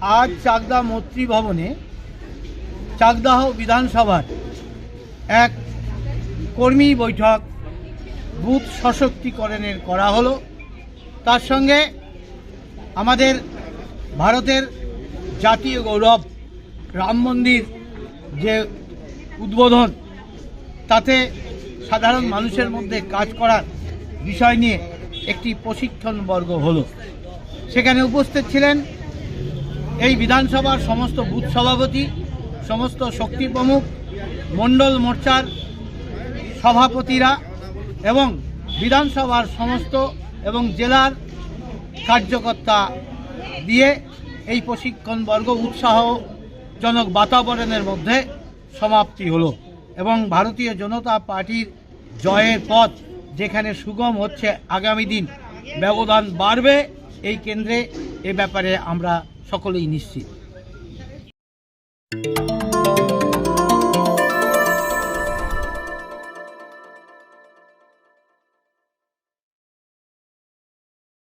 আজ চাকদা মৈত্রী ভবনে চাকদাহ বিধানসভার এক কর্মী বৈঠক বুথ সশক্তিকরণের করা হলো। তার সঙ্গে আমাদের ভারতের জাতীয় গৌরব রাম মন্দির যে উদ্বোধন, তাতে সাধারণ মানুষের মধ্যে কাজ করার বিষয় নিয়ে একটি প্রশিক্ষণ বর্গ হলো। সেখানে উপস্থিত ছিলেন এই বিধানসভার সমস্ত বুথ সভাপতি, সমস্ত শক্তি প্রমুখ, মণ্ডল মোর্চার সভাপতিরা এবং বিধানসভার সমস্ত এবং জেলার কার্যকর্তা দিয়ে এই প্রশিক্ষণ বর্গ বিপজ্জনক বাতাবরণের মধ্যে সমাপ্তি হলো এবং ভারতীয় জনতা পার্টির জয়ের পথ যেখানে সুগম হচ্ছে আগামী দিন ব্যবধান বাড়বে, এই কেন্দ্রে এ ব্যাপারে আমরা সকলেই নিশ্চিত।